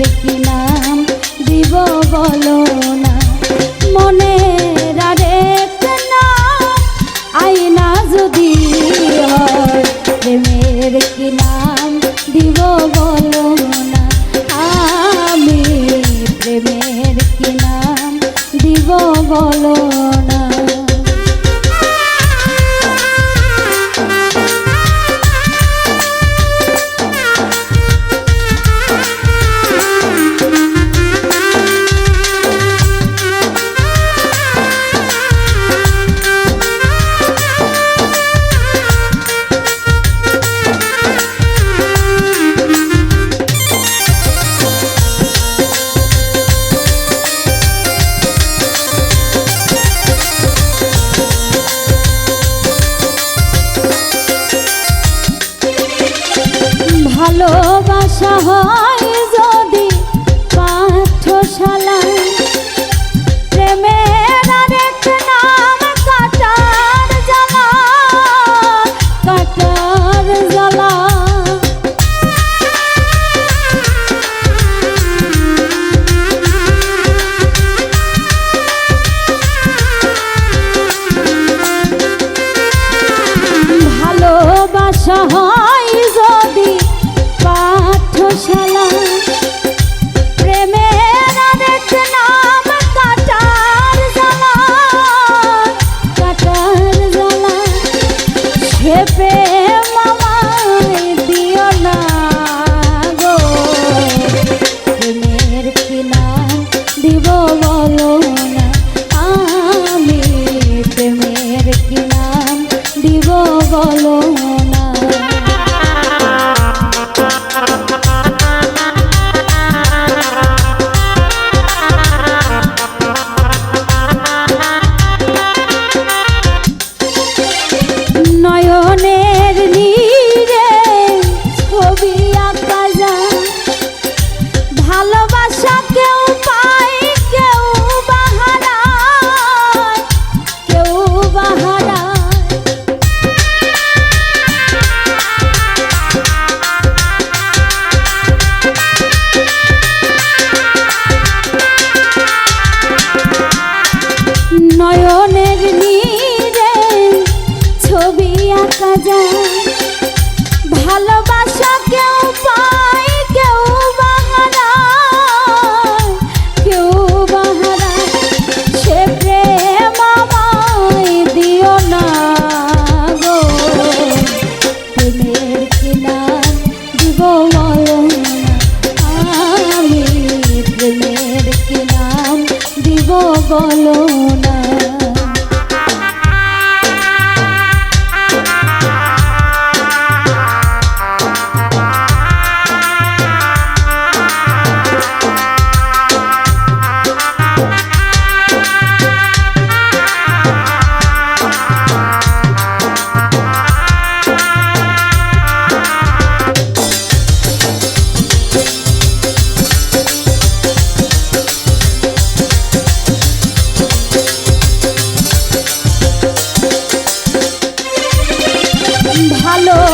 দেখিলাম দিব বলো না? মনে ভালোবাসা হয়। খেপে hello